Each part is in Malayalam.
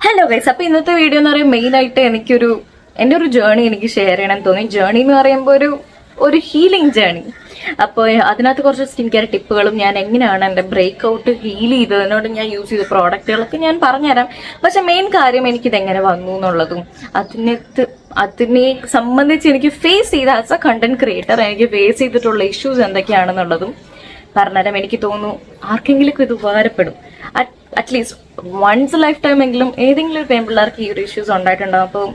ഹലോ ഗൈസ് അപ്പൊ ഇന്നത്തെ വീഡിയോ എന്ന് പറയുമ്പോൾ മെയിൻ ആയിട്ട് എനിക്കൊരു എന്റെ ഒരു ജേണി എനിക്ക് ഷെയർ ചെയ്യണം തോന്നി. ജേണി എന്ന് പറയുമ്പോൾ ഒരു ഒരു ഹീലിംഗ് ജേണി അപ്പോൾ അതിനകത്ത് കുറച്ച് സ്കിൻ കെയർ ടിപ്പുകളും ഞാൻ എങ്ങനെയാണ് എന്റെ ബ്രേക്ക് ഔട്ട് ഹീൽ ചെയ്തതിനോട് ഞാൻ യൂസ് ചെയ്ത പ്രോഡക്റ്റുകളൊക്കെ ഞാൻ പറഞ്ഞുതരാം. പക്ഷെ മെയിൻ കാര്യം എനിക്കിത് എങ്ങനെ വന്നു എന്നുള്ളതും അതിനകത്ത് അതിനെ സംബന്ധിച്ച് എനിക്ക് ഫേസ് ചെയ്ത ആസ് എ കണ്ടന്റ് ക്രിയേറ്റർ എനിക്ക് ഫേസ് ചെയ്തിട്ടുള്ള ഇഷ്യൂസ് എന്തൊക്കെയാണെന്നുള്ളതും പറഞ്ഞുതരാം. എനിക്ക് തോന്നുന്നു ആർക്കെങ്കിലും ഇത് ഉപകാരപ്പെടും. അറ്റ്ലീസ്റ്റ് വൺസ് ലൈഫ് ടൈം എങ്കിലും ഏതെങ്കിലും പെൺപിള്ളേർക്ക് ഈ ഒരു ഇഷ്യൂസ് ഉണ്ടായിട്ടുണ്ടാവും. അപ്പോൾ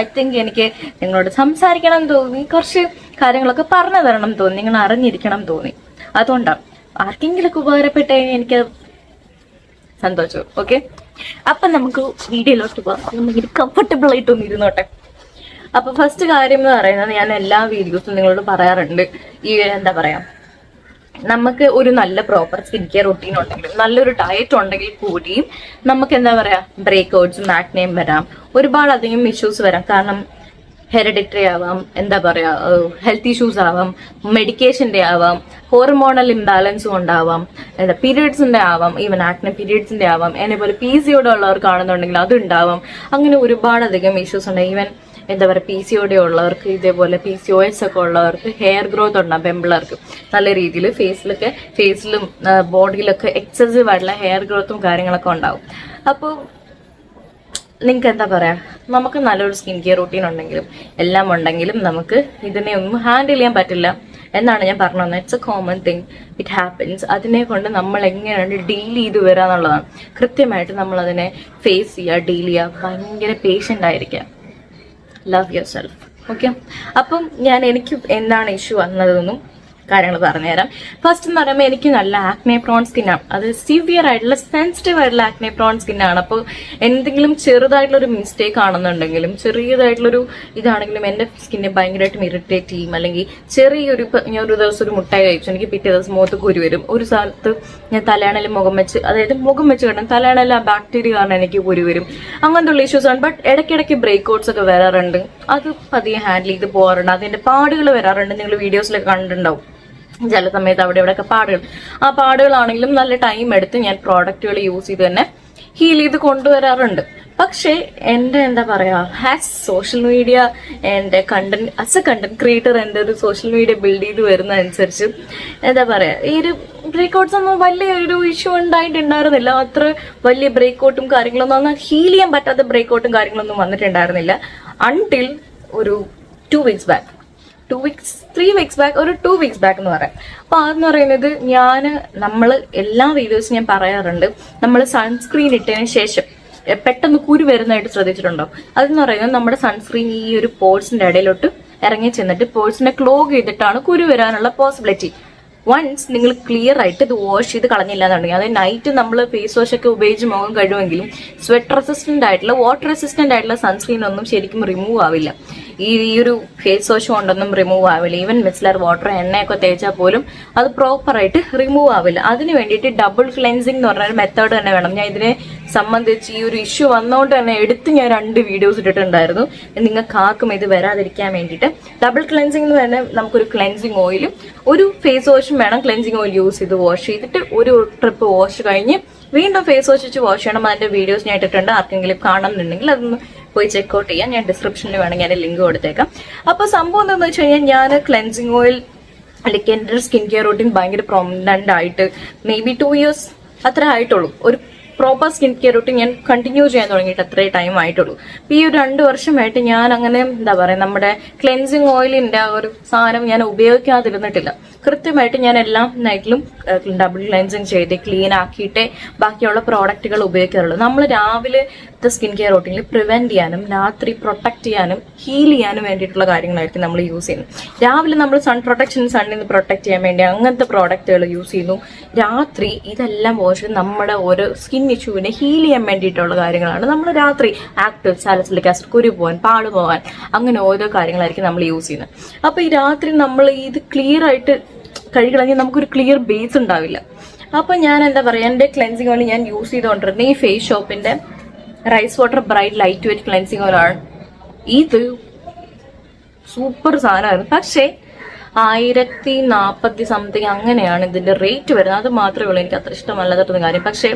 ഐ തിങ്ക് എനിക്ക് നിങ്ങളോട് സംസാരിക്കണം എന്ന് തോന്നി. കുറച്ച് കാര്യങ്ങളൊക്കെ പറഞ്ഞു തരണം എന്ന് തോന്നി. നിങ്ങൾ അറിഞ്ഞിരിക്കണം എന്ന് തോന്നി. അതുകൊണ്ടാണ് ആർക്കെങ്കിലും ഉപകാരപ്പെട്ട എനിക്ക് സന്തോഷം. ഓക്കെ അപ്പം നമുക്ക് വീഡിയോയിലോട്ട് പോകാം നമുക്ക് കംഫർട്ടബിൾ ആയിട്ടൊന്ന് ഇരുന്നോട്ടെ. അപ്പൊ ഫസ്റ്റ് കാര്യം എന്ന് പറയുന്നത് ഞാൻ എല്ലാ വീഡിയോസും നിങ്ങളോട് പറയാറുണ്ട്. ഈ എന്താ പറയാ? നമുക്ക് ഒരു നല്ല പ്രോപ്പർ സ്കിൻ കെയർ റൊട്ടീൻ ഉണ്ടെങ്കിലും നല്ലൊരു ഡയറ്റ് ഉണ്ടെങ്കിൽ കൂടിയും നമുക്ക് എന്താ പറയാ ബ്രേക്ക് ഔട്ട്സ് ആക്നെയും വരാം. ഒരുപാട് അധികം ഇഷ്യൂസ് വരാം. കാരണം ഹെറിഡിറ്ററി ആവാം എന്താ പറയാ ഹെൽത്ത് ഇഷ്യൂസ് ആവാം മെഡിക്കേഷന്റെ ആവാം ഹോർമോണൽ ഇംബാലൻസും ഉണ്ടാവാം. എന്താ പീരിയഡ്സിന്റെ ആവാം ഈവൻ ആക്നെ പീരിയഡ്സിന്റെ ആവാം. എന്നെ പോലെ പി സിയോടെ ഉള്ളവർക്കാണെന്നുണ്ടെങ്കിൽ അത് ഉണ്ടാവാം അങ്ങനെ ഒരുപാട് അധികം ഇഷ്യൂസ് ഉണ്ട്. ഈവൻ എന്താ പറയുക പി സി ഒടി ഉള്ളവർക്ക് ഇതേപോലെ പി സി ഒ എസ് ഒക്കെ ഉള്ളവർക്ക് ഹെയർ ഗ്രോത്ത് ഉണ്ടാകും പെമ്പിളർക്ക് നല്ല രീതിയിൽ ഫേസിലൊക്കെ ഫേസിലും ബോഡിയിലൊക്കെ എക്സസീവ് ആയിട്ടുള്ള ഹെയർ ഗ്രോത്തും കാര്യങ്ങളൊക്കെ ഉണ്ടാവും. അപ്പോൾ നിങ്ങൾക്ക് എന്താ പറയുക നമുക്ക് നല്ലൊരു സ്കിൻ കെയർ റൂട്ടീൻ ഉണ്ടെങ്കിലും എല്ലാം ഉണ്ടെങ്കിലും നമുക്ക് ഇതിനെ ഒന്നും ഹാൻഡിൽ ചെയ്യാൻ പറ്റില്ല എന്നാണ് ഞാൻ പറഞ്ഞു വന്നത് it's a common thing it happens അതിനെ കൊണ്ട് നമ്മൾ എങ്ങനെയാണ് ഡീൽ ചെയ്ത് വരിക എന്നുള്ളതാണ് കൃത്യമായിട്ട് നമ്മൾ അതിനെ ഫേസ് ചെയ്യുക ഡീൽ ചെയ്യുക ഭയങ്കര പേഷ്യന്റ് ആയിരിക്കുക ലവ് യുവർ സെൽഫ് ഓക്കെ അപ്പം ഞാൻ എനിക്ക് എന്താണ് ഇഷ്യൂ വന്നതെന്നും കാര്യങ്ങൾ പറഞ്ഞുതരാം. ഫസ്റ്റ് എന്ന് പറയുമ്പോൾ എനിക്ക് നല്ല ആക്നെ പ്രോൺ സ്കിന്നാണ് അത് സിവിയർ ആയിട്ടുള്ള സെൻസിറ്റീവ് ആയിട്ടുള്ള ആക്നെ പ്രോൺ സ്കിന്നാണ് അപ്പോൾ എന്തെങ്കിലും ചെറുതായിട്ടുള്ള ഒരു മിസ്റ്റേക്ക് ആണെന്നുണ്ടെങ്കിലും ചെറിയതായിട്ടുള്ളൊരു ഇതാണെങ്കിലും എന്റെ സ്കിന്നെ ഭയങ്കരമായിട്ടും ഇറിറ്റേറ്റ് ചെയ്യും. അല്ലെങ്കിൽ ചെറിയൊരു ഞാൻ ഒരു ദിവസം ഒരു മുട്ടായി കഴിച്ചു. എനിക്ക് പിറ്റേ ദിവസം മുഖത്ത് കുരു വരും. ഒരു സ്ഥലത്ത് ഞാൻ തലയാണയിൽ മുഖം വെച്ച് അതായത് മുഖം വെച്ച് കിട്ടും തലയാണയിൽ ആ ബാക്ടീരിയ കാരണം എനിക്ക് കുരു വരും. അങ്ങനത്തെ ഇഷ്യൂസ് ആണ്. ബട്ട് ഇടയ്ക്കിടയ്ക്ക് ബ്രേക്ക് ഔട്ട്സ് ഒക്കെ വരാറുണ്ട്. അത് പതിയെ ഹാൻഡിൽ ചെയ്ത് പോകാറുണ്ട്. അതിന്റെ പാടുകൾ വരാറുണ്ട്. നിങ്ങൾ വീഡിയോസിലൊക്കെ കണ്ടിട്ടുണ്ടാവും. ചില സമയത്ത് അവിടെ ഇവിടെയൊക്കെ പാടുകൾ. ആ പാടുകളാണെങ്കിലും നല്ല ടൈം എടുത്ത് ഞാൻ പ്രോഡക്റ്റുകൾ യൂസ് ചെയ്ത് തന്നെ ഹീൽ ചെയ്ത് കൊണ്ടുവരാറുണ്ട്. പക്ഷേ എന്റെ എന്താ പറയാ ഹാസ് സോഷ്യൽ മീഡിയ എന്റെ content as a content creator എന്റെ ഒരു സോഷ്യൽ മീഡിയ ബിൽഡ് ചെയ്ത് വരുന്ന അനുസരിച്ച് എന്താ പറയാ ഈ ഒരു ബ്രേക്ക് ഔട്ട്സ് ഒന്നും വലിയ ഒരു ഇഷ്യൂ ഉണ്ടായിട്ടുണ്ടായിരുന്നില്ല. അത്ര വലിയ ബ്രേക്കൗട്ടും കാര്യങ്ങളൊന്നും ഹീൽ ചെയ്യാൻ പറ്റാത്ത ബ്രേക്ക് ഔട്ടും കാര്യങ്ങളൊന്നും വന്നിട്ടുണ്ടായിരുന്നില്ല. അൺടിൽ ഒരു two weeks back two weeks three weeks back ഒരു ടു വീക്സ് ബാക്ക് എന്ന് പറയാം. അപ്പൊ അതെന്ന് പറയുന്നത് ഞാൻ നമ്മൾ എല്ലാ വീഡിയോസും ഞാൻ പറയാറുണ്ട്. നമ്മൾ സൺസ്ക്രീൻ ഇട്ടതിന് ശേഷം പെട്ടെന്ന് കുരു വരുന്നതായിട്ട് ശ്രദ്ധിച്ചിട്ടുണ്ടോ? അതെന്ന് പറയുന്നത് നമ്മുടെ സൺസ്ക്രീൻ ഈ ഒരു പോഴ്സിന്റെ ഇടയിലോട്ട് ഇറങ്ങി ചെന്നിട്ട് പോഴ്സിനെ ക്ലോഗ് ചെയ്തിട്ടാണ് കുരു വരാനുള്ള പോസിബിലിറ്റി വൺസ് നിങ്ങൾ ക്ലിയർ ആയിട്ട് ഇത് വാഷ് ചെയ്ത് കളഞ്ഞില്ല എന്നുണ്ടെങ്കിൽ അതായത് നൈറ്റ് നമ്മൾ ഫേസ് വാഷ് ഒക്കെ ഉപയോഗിച്ച് മുഖം കഴിവെങ്കിലും സ്വെറ്റ് റെസിസ്റ്റന്റ് ആയിട്ടുള്ള വാട്ടർ റെസിസ്റ്റന്റ് ആയിട്ടുള്ള സൺസ്ക്രീൻ ഒന്നും ശരിക്കും റിമൂവ് ആവില്ല. ഈ ഈ ഒരു ഫേസ് വാഷ് കൊണ്ടൊന്നും റിമൂവ് ആവില്ല. ഈവൻ മിസ്ലർ വാട്ടർ എണ്ണയൊക്കെ തേച്ചാൽ പോലും അത് പ്രോപ്പറായിട്ട് റിമൂവ് ആവില്ല. അതിന് വേണ്ടിയിട്ട് ഡബിൾ ക്ലെൻസിങ് എന്ന് പറഞ്ഞ ഒരു മെത്തേഡ് തന്നെ വേണം. ഞാൻ ഇതിനെ സംബന്ധിച്ച് ഈ ഒരു ഇഷ്യൂ വന്നുകൊണ്ട് തന്നെ എടുത്ത് ഞാൻ രണ്ട് വീഡിയോസ് ഇട്ടിട്ടുണ്ടായിരുന്നു. നിങ്ങൾക്ക് ആർക്കും ഇത് വരാതിരിക്കാൻ വേണ്ടിയിട്ട്. ഡബിൾ ക്ലെൻസിങ് എന്ന് പറഞ്ഞാൽ നമുക്കൊരു ക്ലെൻസിങ് ഓയിലും ഒരു ഫേസ് വാഷും വേണം ക്ലെൻസിങ് ഓയിൽ യൂസ് ചെയ്ത് വാഷ് ചെയ്തിട്ട് ഒരു ട്രിപ്പ് വാഷ് കഴിഞ്ഞ് വീണ്ടും ഫേസ് വാഷ് വെച്ച് വാഷ് ചെയ്യണം. അതിന്റെ വീഡിയോസ് ഞാൻ ഇട്ടിട്ടുണ്ട്. ആർക്കെങ്കിലും കാണുന്നുണ്ടെങ്കിൽ അതൊന്ന് പോയി ചെക്കൗട്ട് ചെയ്യാം. ഞാൻ ഡിസ്ക്രിപ്ഷനിൽ വേണമെങ്കിൽ ഞാൻ ലിങ്ക് കൊടുത്തേക്കാം. അപ്പോൾ സംഭവം എന്താണെന്ന് വെച്ച് കഴിഞ്ഞാൽ ഞാൻ ക്ലെൻസിങ് ഓയിൽ അല്ലെങ്കിൽ എന്റെ സ്കിൻ കെയർ റൂട്ടീൻ ഭയങ്കര പ്രോമിനന്റ് ആയിട്ട് മേ ബി ടു ഇയേഴ്സ് അത്ര ആയിട്ടുള്ളൂ. ഒരു പ്രോപ്പർ സ്കിൻ കെയർ റൂട്ടീൻ ഞാൻ കണ്ടിന്യൂ ചെയ്യാൻ തുടങ്ങിയിട്ട് അത്രേ ടൈം ആയിട്ടുള്ളൂ. ഈ ഒരു രണ്ട് വർഷമായിട്ട് ഞാൻ അങ്ങനെ എന്താ പറയുക നമ്മുടെ ക്ലെൻസിങ് ഓയിലിന്റെ ആ ഒരു സാധനം ഞാൻ ഉപയോഗിക്കാതിരുന്നിട്ടില്ല. കൃത്യമായിട്ട് ഞാൻ എല്ലാ നൈറ്റിലും ഡബിൾ ക്ലെൻസിങ് ചെയ്ത് ക്ലീൻ ആക്കിയിട്ടേ ബാക്കിയുള്ള പ്രോഡക്റ്റുകൾ ഉപയോഗിക്കാറുള്ളൂ. നമ്മൾ രാവിലെ സ്കിൻ കെയർ റൂട്ടീനിൽ പ്രിവെന്റ് ചെയ്യാനും രാത്രി പ്രൊട്ടക്റ്റ് ചെയ്യാനും ഹീൽ ചെയ്യാനും വേണ്ടിയിട്ടുള്ള കാര്യങ്ങളായിരിക്കും നമ്മൾ യൂസ് ചെയ്യുന്നത്. രാവിലെ നമ്മൾ സൺ പ്രൊട്ടക്ഷൻ സണ്ണിൽ നിന്ന് പ്രൊട്ടക്ട് ചെയ്യാൻ വേണ്ടി അങ്ങനത്തെ പ്രോഡക്റ്റുകൾ യൂസ് ചെയ്യുന്നു. രാത്രി ഇതെല്ലാം വാഷ് നമ്മുടെ ഓരോ സ്കിൻ ഇഷ്യൂവിനെ ഹീൽ ചെയ്യാൻ വേണ്ടിയിട്ടുള്ള കാര്യങ്ങളാണ്. നമ്മൾ രാത്രി ആക്റ്റീവ് സാലസിലിക് ആസിഡ് കുരു പോകാൻ പാട് പോകാൻ അങ്ങനെ ഓരോ കാര്യങ്ങളായിരിക്കും നമ്മൾ യൂസ് ചെയ്യുന്നത്. അപ്പോൾ ഈ രാത്രി നമ്മൾ ഇത് ക്ലിയർ ആയിട്ട് കഴുകണമെങ്കിൽ നമുക്കൊരു ക്ലിയർ ബേസ് ഉണ്ടാവില്ല. അപ്പോൾ ഞാൻ എന്താ പറയുക എന്റെ ക്ലെൻസിങ് ഓയിൽ ഞാൻ യൂസ് ചെയ്തുകൊണ്ടിരുന്നത് ഈ ഫേസ് ഷോപ്പിന്റെ rice water bright lightweight cleansing ഓയിലാണ് ഇത് സൂപ്പർ സാധനമായിരുന്നു. പക്ഷേ ആയിരത്തി നാൽപ്പത്തി സംതിങ് അങ്ങനെയാണ് ഇതിന്റെ റേറ്റ് വരുന്നത്. അത് മാത്രമേ ഉള്ളൂ എനിക്ക് അത്ര ഇഷ്ടമല്ലാത്ത കാര്യം. പക്ഷേ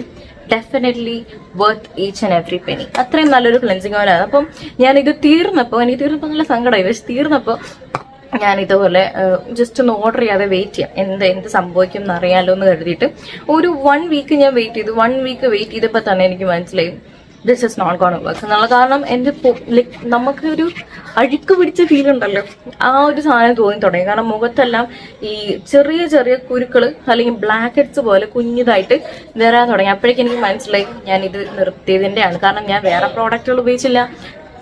definitely worth each and every penny അത്രയും നല്ലൊരു ക്ലെൻസിങ് ഓയിലാണ് അപ്പം ഞാൻ ഇത് തീർന്നപ്പോൾ എനിക്ക് തീർന്നപ്പോൾ നല്ല സങ്കടമായി പക്ഷെ തീർന്നപ്പോൾ ഞാൻ ഇതുപോലെ ജസ്റ്റ് ഒന്ന് ഓർഡർ ചെയ്യാതെ വെയിറ്റ് ചെയ്യാം. എന്ത് എന്ത് സംഭവിക്കും എന്ന് അറിയാലോ എന്ന് കരുതിയിട്ട് ഒരു വൺ വീക്ക് ഞാൻ വെയിറ്റ് ചെയ്തു. വൺ വീക്ക് വെയിറ്റ് ചെയ്തപ്പോൾ തന്നെ എനിക്ക് മനസ്സിലായി this is not gone work എന്നുള്ള. കാരണം എന്റെ ലൈക്ക് നമുക്ക് ഒരു അഴുക്ക് പിടിച്ച ഫീൽ ഉണ്ടല്ലോ. ആ ഒരു സാധനം തോന്നി തുടങ്ങി. കാരണം മുഖത്തെല്ലാം ഈ ചെറിയ ചെറിയ കുരുക്കൾ അല്ലെങ്കിൽ ബ്ലാക്ക് ഹെഡ്സ് പോലെ കുഞ്ഞിതായിട്ട് വരാൻ തുടങ്ങി. അപ്പോഴേക്കും എനിക്ക് മനസ്സിലായി ഞാൻ ഇത് നിർത്തിയതിന്റെയാണ് കാരണം ഞാൻ വേറെ പ്രോഡക്റ്റുകൾ ഉപയോഗിച്ചില്ല.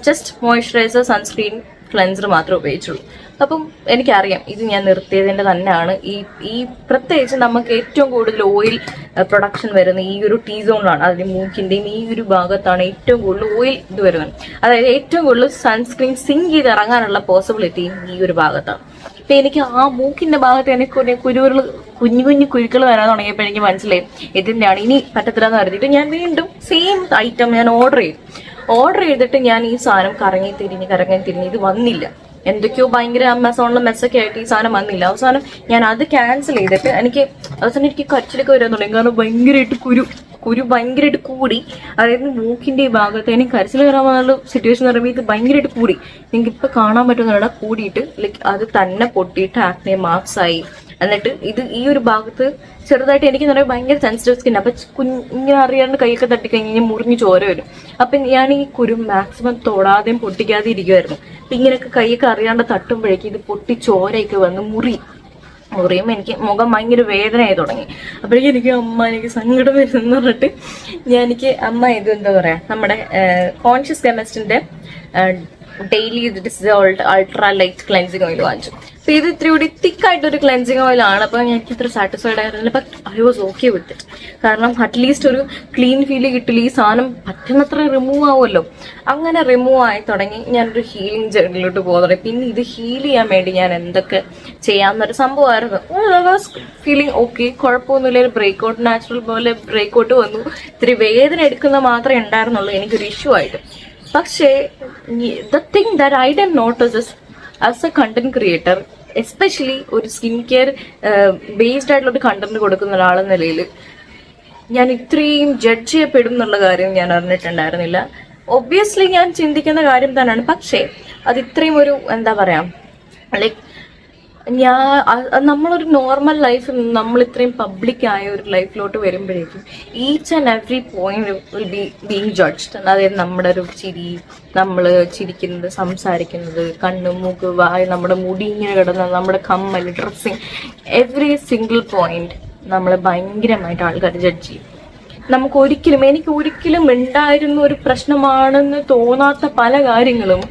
ജസ്റ്റ് മോയ്സ്ചറൈസർ സൺസ്ക്രീൻ ക്ലെൻസർ മാത്രമേ ഉപയോഗിച്ചുള്ളൂ. അപ്പം എനിക്കറിയാം ഇത് ഞാൻ നിർത്തിയതിന്റെ തന്നെയാണ്. ഈ ഈ പ്രത്യേകിച്ച് നമുക്ക് ഏറ്റവും കൂടുതൽ ഓയിൽ പ്രൊഡക്ഷൻ വരുന്ന ഈ ഒരു ടീ സോണിലാണ് അതിന് മൂക്കിന്റെയും ഈ ഒരു ഭാഗത്താണ് ഏറ്റവും കൂടുതൽ ഓയിൽ ഇത് വരുന്നത്. അതായത് ഏറ്റവും കൂടുതൽ സൺസ്ക്രീൻ സിങ്ക് ചെയ്ത് ഇറങ്ങാനുള്ള പോസിബിലിറ്റിയും ഈ ഒരു ഭാഗത്താണ്. അപ്പം എനിക്ക് ആ മൂക്കിന്റെ ഭാഗത്ത് എനിക്ക് കുരുകൾ കുഞ്ഞു കുഞ്ഞു കുരുക്കൾ വരാൻ തുടങ്ങിയപ്പോൾ എനിക്ക് മനസ്സിലായി ഇതിന്റെയാണ് ഇനി പറ്റത്തില്ല എന്ന് കരുതിയിട്ട് ഞാൻ വീണ്ടും സെയിം ഐറ്റം ഞാൻ ഓർഡർ ചെയ്തു. ഓർഡർ ചെയ്തിട്ട് ഞാൻ ഈ സാധനം കറങ്ങി തിരിഞ്ഞ് കറങ്ങി തിരിഞ്ഞ് ഇത് വന്നില്ല. എന്തൊക്കെയോ ഭയങ്കര ആമസോണിലെ മെസ്സൊക്കെ ആയിട്ട് ഈ സാധനം വന്നില്ല. അവസാനം ഞാൻ അത് ക്യാൻസൽ ചെയ്തിട്ട് എനിക്ക് അവസാനം എനിക്ക് കച്ചിലൊക്കെ വരാൻ തുടങ്ങി. കാരണം ഭയങ്കരമായിട്ട് കുരു കുരു ഭയങ്കരമായിട്ട് കൂടി. അതായത് മൂക്കിന്റെ ഈ ഭാഗത്ത് എനിക്ക് കരച്ചിൽ വരാൻ വന്നുള്ള സിറ്റുവേഷൻ എന്ന് പറയുമ്പോൾ ഇത് ഭയങ്കരമായിട്ട് കൂടി. നിങ്ങൾക്ക് ഇപ്പൊ കാണാൻ പറ്റുന്നവിടെ കൂടിയിട്ട് ലൈക്ക് അത് തന്നെ പൊട്ടിയിട്ട് ആക്നെ മാർക്സ് ആയി. എന്നിട്ട് ഇത് ഈ ഒരു ഭാഗത്ത് ചെറുതായിട്ട് എനിക്ക് പറയുമ്പോൾ ഭയങ്കര സെൻസിറ്റീവ് സ്കിൻ അപ്പൊ കുഞ്ഞിങ്ങനെ അറിയാണ്ട് കൈയൊക്കെ തട്ടിക്കഴിഞ്ഞാൽ മുറിഞ്ഞ് ചോര വരും. അപ്പൊ ഞാൻ ഈ കുരു മാക്സിമം തൊടാതെയും പൊട്ടിക്കാതെ ഇരിക്കുമായിരുന്നു ഇങ്ങനെയൊക്കെ കൈയൊക്കെ അറിയാണ്ട് തട്ടുമ്പോഴേക്കും ഇത് പൊട്ടി ചോരയൊക്കെ വന്ന് മുറി. മുറിയുമ്പോൾ എനിക്ക് മുഖം ഭയങ്കര വേദനയായി തുടങ്ങി. അപ്പോഴേക്കും എനിക്ക് അമ്മ എനിക്ക് സങ്കടം വരുന്നെന്ന് പറഞ്ഞിട്ട് ഞാൻ എനിക്ക് അമ്മ ഇത് എന്താ പറയാ നമ്മുടെ conscious കെമിസ്റ്റിന്റെ daily dissolved ultra light cleansing oil വാങ്ങിച്ചു. അപ്പൊ ഇത് ഇത്തിരി കൂടി തിക്കായിട്ടൊരു ക്ലെൻസിങ് ആണ്. അപ്പൊ എനിക്ക് ഇത്ര സാറ്റിസ്ഫൈഡ് ആയിരുന്നില്ല. But I was okay with it കാരണം അറ്റ്ലീസ്റ്റ് ഒരു ക്ലീൻ ഫീൽ കിട്ടില്ല. ഈ സാധനം പറ്റുന്നത്ര റിമൂവ് ആവുമല്ലോ. അങ്ങനെ റിമൂവ് ആയി തുടങ്ങി ഞാനൊരു ഹീലിംഗ് ജേർണിലോട്ട് പോകാൻ തുടങ്ങി. പിന്നെ ഇത് ഹീൽ ചെയ്യാൻ വേണ്ടി ഞാൻ എന്തൊക്കെ ചെയ്യാമെന്നൊരു സംഭവമായിരുന്നു. ഫീലിംഗ് ഓക്കെ കുഴപ്പമൊന്നുമില്ല. ഒരു ബ്രേക്ക് ഔട്ട് നാച്ചുറൽ പോലെ ബ്രേക്ക് ഔട്ട് വന്നു. ഇത്തിരി വേദന എടുക്കുന്ന മാത്രമേ ഉണ്ടായിരുന്നുള്ളൂ. എനിക്കൊരു ഇഷ്യൂ ആയിട്ട്. പക്ഷേ the thing that I done notice as a content creator especially ഒരു സ്കിൻ കെയർ ബേസ്ഡ് ആയിട്ടുള്ള ഒരു കണ്ടന്റ് കൊടുക്കുന്ന ഒരാളെന്ന നിലയിൽ ഞാൻ ഇത്രയും ജഡ്ജ് ചെയ്യപ്പെടും എന്നുള്ള കാര്യം ഞാൻ അറിഞ്ഞിട്ടുണ്ടായിരുന്നില്ല. ഒബ്വിയസ്ലി ഞാൻ ചിന്തിക്കുന്ന കാര്യം തന്നെയാണ്. പക്ഷേ അത് ഇത്രയും ഒരു എന്താ പറയാ ലൈക്ക് ഞാൻ നമ്മളൊരു നോർമൽ ലൈഫ് നമ്മൾ ഇത്രയും പബ്ലിക് ആയ ഒരു ലൈഫിലോട്ട് വരുമ്പോഴേക്കും each and every point will be being judged അതായത് നമ്മുടെ ഒരു ചിരി നമ്മൾ ചിരിക്കുന്നത് സംസാരിക്കുന്നത് കണ്ണ് മൂക്ക് വായ നമ്മുടെ മുടി ഇങ്ങനെ കിടന്ന നമ്മുടെ കമ്മൽ ഡ്രസ്സിങ് എവറി സിംഗിൾ പോയിന്റ് നമ്മളെ ഭയങ്കരമായിട്ട് ആൾക്കാർ ജഡ്ജ് ചെയ്യും. നമുക്ക് ഒരിക്കലും എനിക്ക് ഒരിക്കലും ഉണ്ടായിരുന്ന ഒരു പ്രശ്നമാണെന്ന് തോന്നാത്ത പല കാര്യങ്ങളും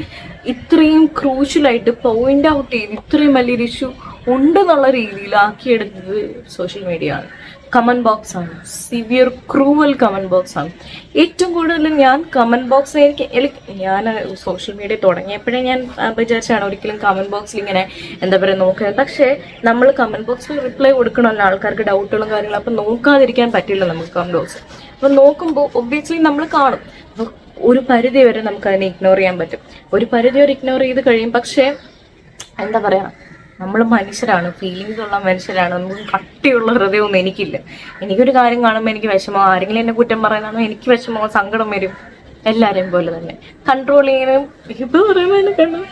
ഇത്രയും ക്രൂഷ്യലായിട്ട് പോയിന്റ് ഔട്ട് ചെയ്ത് ഇത്രയും വലിയൊരു ഇഷ്യൂ ഉണ്ടെന്നുള്ള രീതിയിൽ ആക്കിയെടുത്തത് സോഷ്യൽ മീഡിയ ആണ്. കമന്റ് ബോക്സ് ആണ്. സിവിയർ ക്രൂവൽ കമന്റ് ബോക്സ് ആണ്. ഏറ്റവും കൂടുതൽ ഞാൻ കമന്റ് ബോക്സ് എനിക്ക് ഞാൻ സോഷ്യൽ മീഡിയ തുടങ്ങിയപ്പോഴേ ഞാൻ വിചാരിച്ചാണ് ഒരിക്കലും കമന്റ് ബോക്സിൽ ഇങ്ങനെ എന്താ പറയുക നോക്കുന്നത് പക്ഷേ നമ്മൾ കമന്റ് ബോക്സിൽ റിപ്ലൈ കൊടുക്കണമല്ലോ ആൾക്കാർക്ക് ഡൗട്ടുകളും കാര്യങ്ങളും. അപ്പം നോക്കാതിരിക്കാൻ പറ്റില്ല നമുക്ക് കമന്റ് ബോക്സ് അപ്പം നോക്കുമ്പോൾ ഒബ്വിയസ്ലി നമ്മൾ കാണും. ഒരു പരിധി വരെ നമുക്ക് അതിനെ ഇഗ്നോർ ചെയ്യാൻ പറ്റും. ഒരു പരിധി വരെ ഇഗ്നോർ ചെയ്ത് കഴിയും. പക്ഷേ എന്താ പറയാ നമ്മൾ മനുഷ്യരാണ്. ഫീലിങ്സ് ഉള്ള മനുഷ്യരാണ്. നമുക്ക് കട്ടിയുള്ള ഹൃദയമൊന്നും എനിക്കില്ല. എനിക്കൊരു കാര്യം കാണുമ്പോൾ എനിക്ക് വിഷമോ. ആരെങ്കിലും എന്നെ കുറ്റം പറയുന്നതാണോ? എനിക്ക് വിഷമോ സങ്കടം വരും. എല്ലാവരെയും പോലെ തന്നെ. കൺട്രോൾ ചെയ്യുന്നതിനും ഇപ്പൊ പറയുമ്പോൾ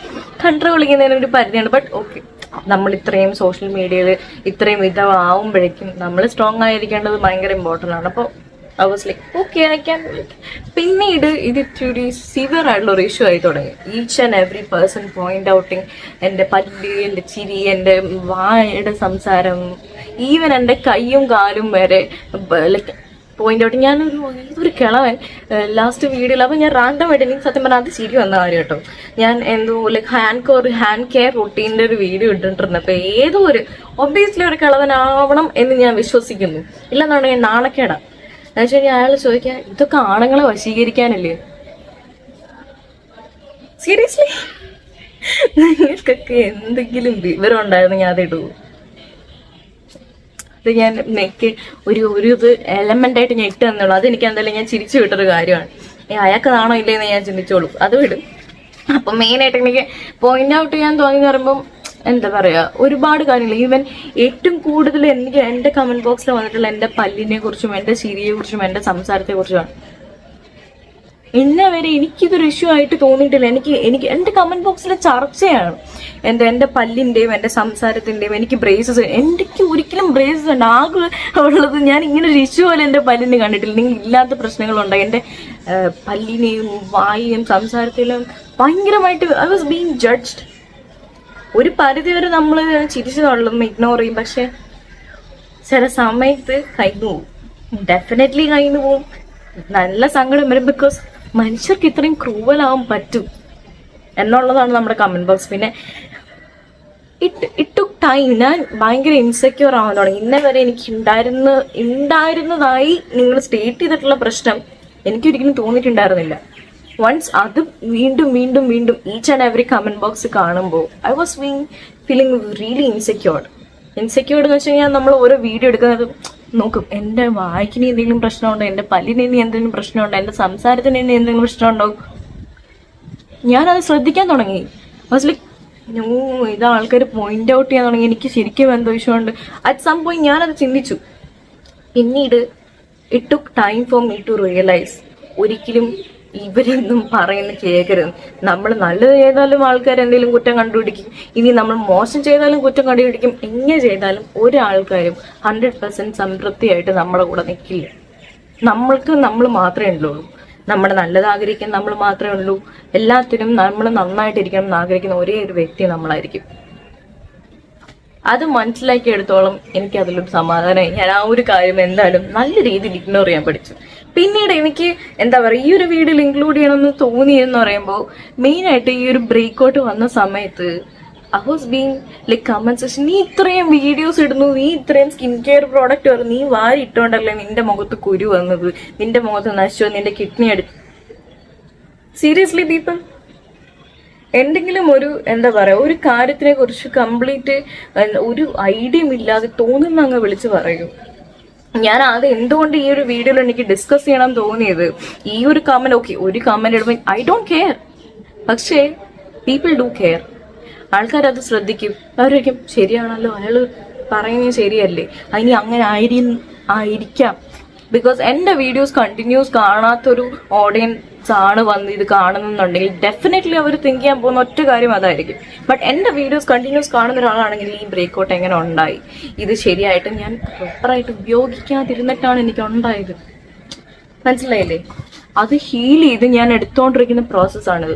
കൺട്രോൾ ചെയ്യുന്നതിനും ഒരു പരിധിയാണ് ബട്ട് ഓക്കെ നമ്മൾ ഇത്രയും സോഷ്യൽ മീഡിയയിൽ ഇത്രയും ഇതാവുമ്പോഴേക്കും നമ്മൾ സ്ട്രോങ് ആയിരിക്കേണ്ടത് ഭയങ്കര ഇമ്പോർട്ടന്റ് ആണ്. അപ്പോൾ I was like okay I can പിന്നീട് ഇത് ഇത്തിരി സിവിയർ ആയിട്ടുള്ള ഒരു ഇഷ്യൂ ആയി തുടങ്ങി. Each and every person point outing എന്റെ പല്ല് എന്റെ ചിരി എന്റെ വായയുടെ സംസാരം ഈവൻ എന്റെ കൈയും കാലും വരെ ലൈക്ക് പോയിന്റ് ഔട്ട് ഞാനൊരു ഒരു കിളവൻ ലാസ്റ്റ് വീഡിയോയിൽ അപ്പോൾ ഞാൻ റാൻഡം ആയിട്ട് എനിക്ക് സത്യം പറഞ്ഞാൽ അത് ചിരി വന്ന കാര്യം കേട്ടോ. ഞാൻ എന്തോ like hand core hand care റൊട്ടീന്റെ ഒരു വീഡിയോ ഇട്ടിട്ടിരുന്നു അപ്പോൾ ഏതോ ഒരു ഒബ്വിയസ്ലി ഒരു കിളവനാവണം എന്ന് ഞാൻ വിശ്വസിക്കുന്നു. ഇല്ലെന്നാണ് നാണക്കേടാ. എന്നുവെച്ച് കഴിഞ്ഞാൽ അയാൾ ചോദിക്കാൻ ഇതൊക്കെ ആണുങ്ങളെ വശീകരിക്കാനല്ലേ? സീരിയസ്ലി നിങ്ങൾക്കൊക്കെ എന്തെങ്കിലും വിവരം ഉണ്ടായിരുന്നു ഞാൻ ഇടൂ. അത് ഞാൻ നെക്ക് ഒരു ഒരു ഇത് എലമെന്റ് ആയിട്ട് ഞാൻ ഇട്ട് തന്നുള്ളൂ അത് എനിക്ക് എന്തായാലും ഞാൻ ചിരിച്ചു വിട്ടൊരു കാര്യമാണ്. അയാൾക്ക് അതാണോ ഇല്ലേന്ന് ഞാൻ ചിന്തിച്ചോളൂ. അത് വിടും. അപ്പൊ മെയിൻ ആയിട്ട് എനിക്ക് പോയിന്റ് ഔട്ട് ചെയ്യാൻ തോന്നി പറയുമ്പം എന്താ പറയാ ഒരുപാട് കാര്യങ്ങൾ. ഈവൻ ഏറ്റവും കൂടുതൽ എനിക്ക് എന്റെ കമന്റ് ബോക്സിൽ വന്നിട്ടുള്ള എന്റെ പല്ലിനെ കുറിച്ചും എന്റെ ചിരിയെ കുറിച്ചും എന്റെ സംസാരത്തെ കുറിച്ചുമാണ്. ഇന്നേ വരെ എനിക്കിതൊരു ഇഷ്യൂ ആയിട്ട് തോന്നിയിട്ടില്ല. എനിക്ക് എനിക്ക് എന്റെ കമന്റ് ബോക്സിലെ ചർച്ചയാണ്. എന്റെ എന്റെ പല്ലിന്റെയും എന്റെ സംസാരത്തിന്റെയും എനിക്ക് ബ്രേസസ് എനിക്ക് ഒരിക്കലും ബ്രേസസ് ഉണ്ട്. ആകെ ഉള്ളത് ഞാൻ ഇങ്ങനെ ഒരു ഇഷ്യൂ പോലെ എന്റെ പല്ലിന് കണ്ടിട്ടില്ല. നിങ്ങൾ ഇല്ലാത്ത പ്രശ്നങ്ങളുണ്ട്. എന്റെ ആ, പല്ലിനെയും വായിയും സംസാരത്തിലും ഭയങ്കരമായിട്ട് ഐ വാസ് ബീങ് ജഡ്ജ്ഡ് ഒരു പരിധി വരെ നമ്മൾ ചിരിച്ചു തള്ളും ഇഗ്നോർ ചെയ്യും. പക്ഷെ ചില സമയത്ത് കഴിഞ്ഞു പോവും. ഡെഫിനറ്റ്ലി കഴിഞ്ഞു പോവും. നല്ല സങ്കടം വരും ബിക്കോസ് മനുഷ്യർക്ക് ഇത്രയും ക്രൂവലാവാൻ പറ്റും എന്നുള്ളതാണ് നമ്മുടെ കമന്റ് ബോക്സ് പിന്നെ ഇറ്റ് ഇറ്റ് ടൈം ഞാൻ ഭയങ്കര ഇൻസെക്യൂർ ആവാൻ തുടങ്ങി. ഇന്നേ വരെ എനിക്ക് ഉണ്ടായിരുന്ന ഉണ്ടായിരുന്നതായി നിങ്ങൾ സ്റ്റേറ്റ് ചെയ്തിട്ടുള്ള പ്രശ്നം എനിക്കൊരിക്കലും തോന്നിയിട്ടുണ്ടായിരുന്നില്ല. വൺസ് അത് വീണ്ടും വീണ്ടും വീണ്ടും each and every comment box കാണുമ്പോൾ I was we feeling really insecured insecured എന്ന് വെച്ച് കഴിഞ്ഞാൽ നമ്മൾ ഓരോ വീഡിയോ എടുക്കുന്നത് നോക്കും എന്റെ വായിക്കിന് എന്തെങ്കിലും പ്രശ്നമുണ്ടോ? എന്റെ പല്ലിന് ഇനി എന്തെങ്കിലും പ്രശ്നമുണ്ടോ? എന്റെ സംസാരത്തിന് ഇനി എന്തെങ്കിലും പ്രശ്നമുണ്ടോ? ഞാനത് ശ്രദ്ധിക്കാൻ തുടങ്ങി. വാസ് ലൈക്ക് നോ ഇത് ആൾക്കാർ പോയിന്റ് ഔട്ട് ചെയ്യാൻ തുടങ്ങി. എനിക്ക് ശരിക്കും എന്തോ വിഷയമുണ്ട് അറ്റ് സം പോയിന്റ് ഞാനത് ചിന്തിച്ചു. പിന്നീട് it took time for me to realise ഒരിക്കലും ഇവരൊന്നും പറയുന്ന കേൾക്കരുത് നമ്മൾ നല്ലത് ചെയ്താലും ആൾക്കാർ എന്തെങ്കിലും കുറ്റം കണ്ടുപിടിക്കും. ഇനി നമ്മൾ മോശം ചെയ്താലും കുറ്റം കണ്ടുപിടിക്കും. എങ്ങനെ ചെയ്താലും ഒരാൾക്കാരും ഹൺഡ്രഡ് പെർസെന്റ് സംതൃപ്തിയായിട്ട് നമ്മുടെ കൂടെ നിൽക്കില്ല നമ്മൾക്ക് നമ്മൾ മാത്രമേ ഉള്ളൂ. നമ്മുടെ നല്ലത് ആഗ്രഹിക്കാൻ നമ്മൾ മാത്രമേ ഉള്ളൂ. എല്ലാത്തിനും നമ്മൾ നന്നായിട്ടിരിക്കണം എന്ന് ആഗ്രഹിക്കുന്ന ഒരേ ഒരു വ്യക്തി നമ്മളായിരിക്കും. അത് മനസ്സിലാക്കിയെടുത്തോളം എനിക്ക് സമാധാനമായി ഞാൻ ആ ഒരു കാര്യം എന്തായാലും നല്ല രീതിയിൽ ഇഗ്നോർ ചെയ്യാൻ പഠിച്ചു. പിന്നീട് എനിക്ക് എന്താ പറയുക ഈ ഒരു വീഡിയോയിൽ ഇൻക്ലൂഡ് ചെയ്യണമെന്ന് തോന്നിയെന്ന് പറയുമ്പോൾ മെയിനായിട്ട് ഈ ഒരു ബ്രേക്കൗട്ട് വന്ന സമയത്ത് I was being like comments നീ ഇത്രയും വീഡിയോസ് ഇടുന്നു നീ ഇത്രയും സ്കിൻ കെയർ പ്രോഡക്റ്റ് വരും നീ വാരി ഇട്ടോണ്ടല്ലേ നിന്റെ മുഖത്ത് കുരു വന്നത് നിന്റെ മുഖത്ത് നശിച്ചോ നിന്റെ കിഡ്നി എടു സീരിയസ്ലി പീപ്പിൾ എന്തെങ്കിലും ഒരു എന്താ പറയുക ഒരു കാര്യത്തിനെ കുറിച്ച് കംപ്ലീറ്റ് ഒരു ഐഡിയയും ഇല്ലാതെ തോന്നുന്ന അങ്ങ് വിളിച്ച് പറയൂ. ഞാൻ ആദ്യം എന്തുകൊണ്ട് ഈ ഒരു വീഡിയോയിൽ എനിക്ക് ഡിസ്കസ് ചെയ്യണം തോന്നിയത്? ഈ ഒരു കമന്റ് ഓക്കെ ഒരു കമന്റ് ഇടുമ്പോൾ ഐ ഡോണ്ട് കെയർ പക്ഷേ പീപ്പിൾ ഡു കെയർ ആൾക്കാരത് ശ്രദ്ധിക്കും. അവരൊരിക്കും ശരിയാണല്ലോ? അയാൾ പറയുന്നത് ശരിയല്ലേ? അതിനി അങ്ങനെ ആയിരി ആയിരിക്കാം. ബിക്കോസ് എന്റെ വീഡിയോസ് കണ്ടിന്യൂസ് കാണാത്തൊരു ഓഡിയൻസ് ആണ് വന്ന് ഇത് കാണുന്നുണ്ടെങ്കിൽ ഡെഫിനറ്റ്ലി അവർ തിങ്ക് ചെയ്യാൻ പോകുന്ന ഒറ്റ കാര്യം അതായിരിക്കും. ബട്ട് എന്റെ വീഡിയോസ് കണ്ടിന്യൂസ് കാണുന്ന ഒരാളാണെങ്കിൽ ഈ ബ്രേക്ക് ഔട്ട് എങ്ങനെ ഉണ്ടായി? ഇത് ശരിയായിട്ട് ഞാൻ പ്രോപ്പറായിട്ട് ഉപയോഗിക്കാതിരുന്നിട്ടാണ് എനിക്ക് ഉണ്ടായത്. മനസ്സിലായില്ലേ? അത് ഹീൽ ചെയ്ത് ഞാൻ എടുത്തോണ്ടിരിക്കുന്ന പ്രോസസ്സാണിത്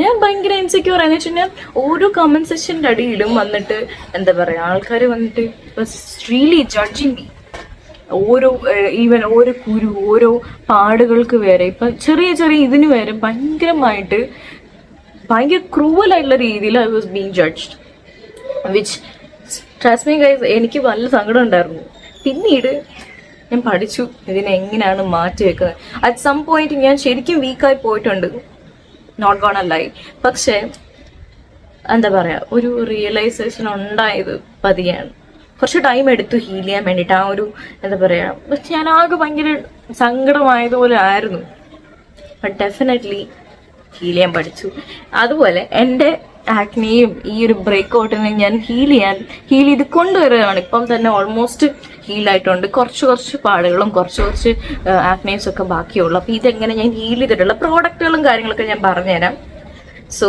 ഞാൻ ഭയങ്കര ഇൻസെക്യൂർ ആയെന്ന് വെച്ച് കഴിഞ്ഞാൽ ഓരോ കമന്റ് സെക്ഷന്റെ അടിയിലും വന്നിട്ട് എന്താ പറയാ ആൾക്കാർ വന്നിട്ട് റിയലി ജഡ്ജിങ് മീ ഓരോ ഈവൻ ഓരോ കുരു ഓരോ പാടുകൾക്ക് വരെ ഇപ്പൊ ചെറിയ ചെറിയ ഇതിന് വരെ ഭയങ്കരമായിട്ട് ഭയങ്കര ക്രൂവലായിട്ടുള്ള രീതിയിൽ I was being judged which trust me guys എനിക്ക് നല്ല സങ്കടം ഉണ്ടായിരുന്നു. പിന്നീട് ഞാൻ പഠിച്ചു. ഇതിനെ എങ്ങനെയാണ് മാറ്റി വെക്കുന്നത്? അറ്റ് സം പോയിന്റ് ഞാൻ ശരിക്കും വീക്കായി പോയിട്ടുണ്ട്. നോട്ട് ഗോൺ അല്ലായി പക്ഷേ എന്താ പറയാ ഒരു റിയലൈസേഷൻ ഉണ്ടായത് പതിയാണ്. കുറച്ച് ടൈം എടുത്തു ഹീൽ ചെയ്യാൻ വേണ്ടിയിട്ട്. ആ ഒരു എന്താ പറയുക ഞാൻ ആകെ ഭയങ്കര സങ്കടമായതുപോലെ ആയിരുന്നു. ബട്ട് ഡെഫിനറ്റ്ലി ഹീൽ ചെയ്യാൻ പഠിച്ചു. അതുപോലെ എന്റെ ആക്നെയും ഈ ഒരു ബ്രേക്ക് ഔട്ടിനെയും ഞാൻ ഹീൽ ചെയ്യാൻ ഹീൽ ചെയ്ത് കൊണ്ടുവരികയാണ് ഇപ്പം തന്നെ ഓൾമോസ്റ്റ് ഹീൽ ആയിട്ടുണ്ട്. കുറച്ച് കുറച്ച് പാടുകളും കുറച്ച് കുറച്ച് ആക്നെയും ഒക്കെ ബാക്കിയുള്ളൂ. അപ്പോൾ ഇതെങ്ങനെ ഞാൻ ഹീൽ ചെയ്തിട്ടുള്ള പ്രോഡക്റ്റുകളും കാര്യങ്ങളൊക്കെ ഞാൻ പറഞ്ഞുതരാം. സോ